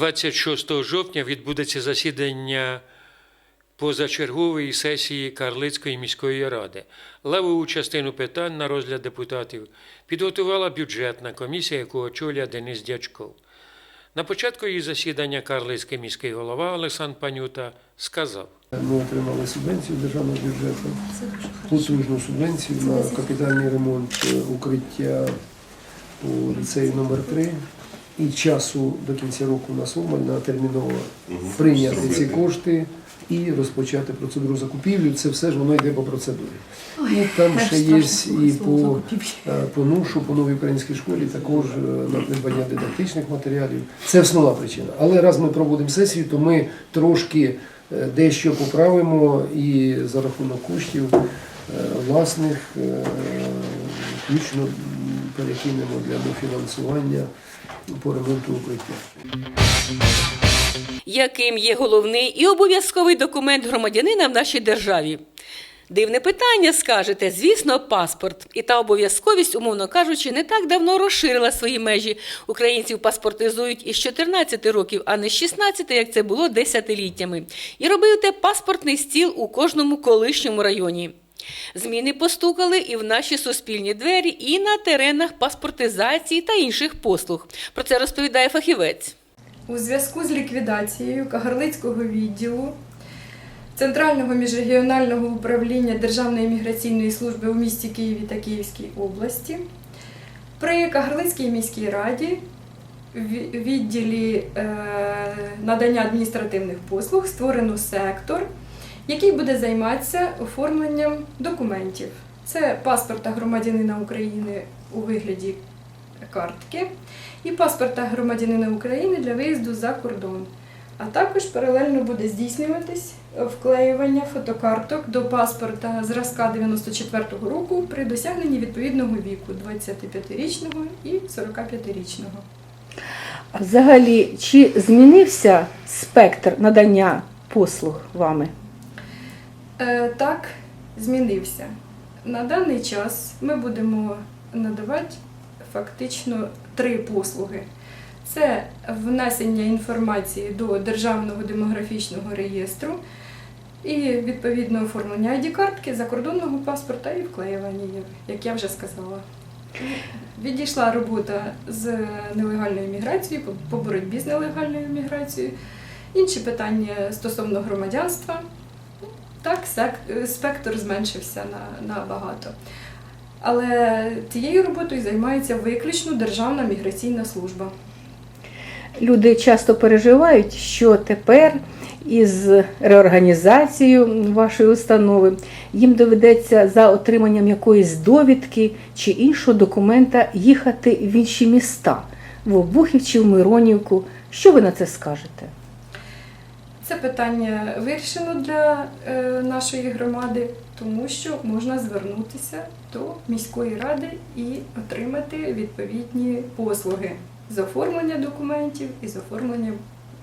26 жовтня відбудеться засідання позачергової сесії Карлицької міської ради. Левову частину питань на розгляд депутатів підготувала бюджетна комісія, яку очолює Денис Дячков. На початку її засідання Карлицький міський голова Олександр Панюта сказав. Ми отримали субвенцію державного бюджету, потужну субвенцію на капітальний ремонт е, укриття у ліцеї номер 3 І часу до кінця року у нас обмаль терміново прийняти ці кошти і розпочати процедуру закупівлі. Це все ж воно йде по процедурі. І там ще є і по, е, по НУШу, по новій українській школі, також е, на придбання дидактичних матеріалів. Це основна причина. Але раз ми проводимо сесію, то ми трошки е, дещо поправимо і за рахунок коштів власних включно перекинемо для дофінансування по ремонту укриття. яким є головний і обов'язковий документ громадянина в нашій державі. Дивне питання, скажете, звісно, паспорт. І та обов'язковість, умовно кажучи, не так давно розширила свої межі. Українців паспортизують із 14 років, а не з 16, як це було десятиліттями. І робив те паспортний стіл у кожному колишньому районі. Зміни постукали і в наші суспільні двері, і на теренах паспортизації та інших послуг. Про це розповідає фахівець. У зв'язку з ліквідацією Кагарлицького відділу Центрального міжрегіонального управління Державної міграційної служби у місті Києві та Київській області при Кагарлицькій міській раді в відділі е, надання адміністративних послуг створено сектор, який буде займатися оформленням документів. Це паспорта громадянина України у вигляді картки і паспорта громадянина України для виїзду за кордон. А також паралельно буде здійснюватись вклеювання фотокарток до паспорта зразка 94-го року при досягненні відповідного віку 25-річного і 45-річного. А взагалі, чи змінився спектр надання послуг вами? Е, так, змінився. На даний час ми будемо надавати фактично три послуги. Це внесення інформації до Державного демографічного реєстру і відповідно оформлення ID-картки, закордонного паспорта і вклеювання, як я вже сказала. Відійшла робота з нелегальною міграцією, по- по боротьбі з нелегальною міграцією. Інші питання стосовно громадянства. Так, спектр зменшився на, набагато. Але цією роботою займається виключно Державна міграційна служба. Люди часто переживають, що тепер із реорганізацією вашої установи їм доведеться за отриманням якоїсь довідки чи іншого документа їхати в інші міста, в Обухів чи в Миронівку. Що ви на це скажете? Це питання вирішено для е, нашої громади, тому що можна звернутися до міської ради і отримати відповідні послуги з оформлення документів і з оформлення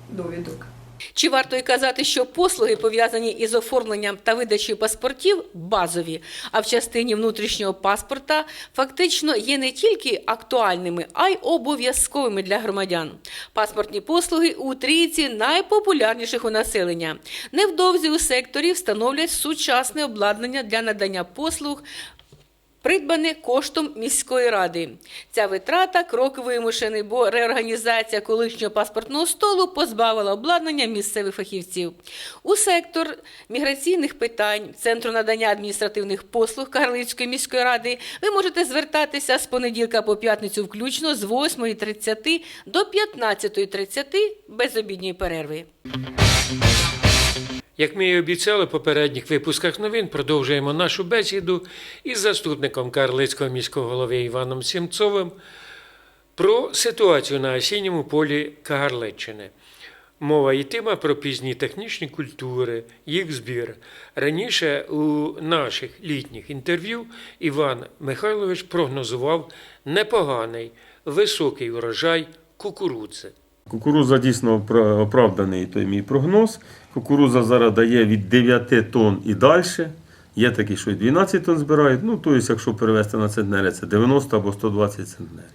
довідок. Чи варто й казати, що послуги, пов'язані із оформленням та видачею паспортів, базові, а в частині внутрішнього паспорта фактично є не тільки актуальними, а й обов'язковими для громадян. Паспортні послуги у трійці найпопулярніших у населення. Невдовзі у секторі встановлять сучасне обладнання для надання послуг придбане коштом міської ради. Ця витрата крок вимушений, бо реорганізація колишнього паспортного столу позбавила обладнання місцевих фахівців. У сектор міграційних питань Центру надання адміністративних послуг Карлицької міської ради ви можете звертатися з понеділка по п'ятницю включно з 8.30 до 15.30 без обідньої перерви. Як ми і обіцяли в попередніх випусках новин, продовжуємо нашу бесіду із заступником Карлицького міського голови Іваном Сімцовим про ситуацію на осінньому полі Кагарличчини. Мова йтиме про пізні технічні культури, їх збір. Раніше у наших літніх інтерв'ю Іван Михайлович прогнозував непоганий високий урожай кукурудзи. Кукуруза дійсно оправданий той мій прогноз. Кукуруза зараз дає від 9 тонн і далі. Є такі, що і 12 тонн збирають. Ну, тобто, якщо перевести на центнери, це 90 або 120 центнерів.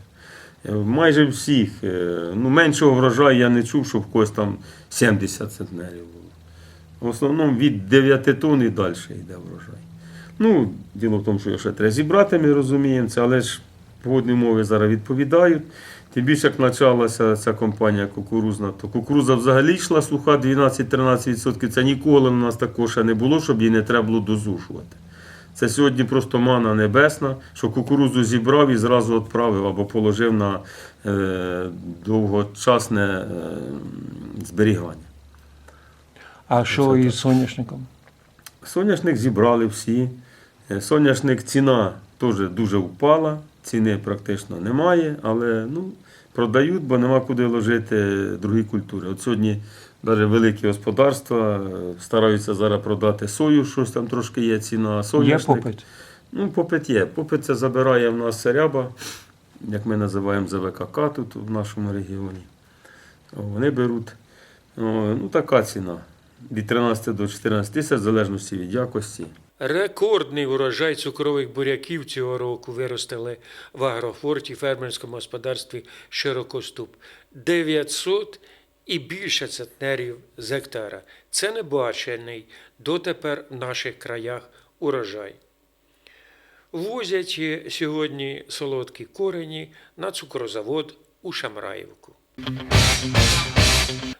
Е, Майже всіх. е, Ну, меншого врожаю я не чув, що в когось там 70 центнерів було. В основному від 9 тонн і далі йде врожай. Ну, діло в тому, що його ще треба зібрати, ми розуміємо це, але ж погодні умови зараз відповідають. Тим більше, як почалася ця компанія кукурузна, то кукуруза взагалі йшла суха 12-13%. Це ніколи у нас такого ще не було, щоб її не треба було дозушувати. Це сьогодні просто мана небесна, що кукурузу зібрав і зразу відправив або положив на е, довгочасне е, зберігання. А що із соняшником? Соняшник зібрали всі. Е, Соняшник ціна теж дуже впала, ціни практично немає, але ну, продають, бо нема куди ложити другі культури. От сьогодні навіть великі господарства е, стараються зараз продати сою, щось там трошки є ціна. а Є попит. Ну, попит є. Попит це забирає в нас ряба, як ми називаємо ЗВКК тут в нашому регіоні. Вони беруть. Ну, така ціна. Від 13 до 14 тисяч, в залежності від якості. Рекордний урожай цукрових буряків цього року виростили в агрофорті фермерському господарстві Широкоступ. 900 і більше центнерів з гектара. Це небачений дотепер в наших краях урожай. Возять сьогодні солодкі корені на цукрозавод у Шамраївку.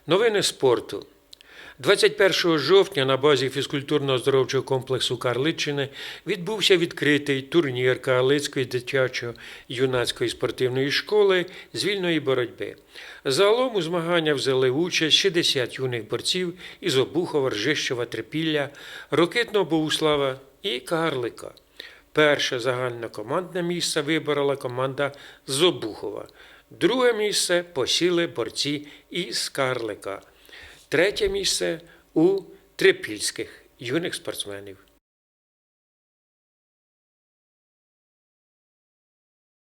Новини спорту. 21 жовтня на базі фізкультурно-оздоровчого комплексу Карличчини відбувся відкритий турнір Карлицької дитячо-юнацької спортивної школи з вільної боротьби. Загалом у змагання взяли участь 60 юних борців із Обухова, Ржищева, Трипілля, Рокитного Богуслава і Карлика. Перше загальнокомандне місце виборола команда з Обухова. Друге місце посіли борці із Карлика. Третє місце у трипільських юних спортсменів.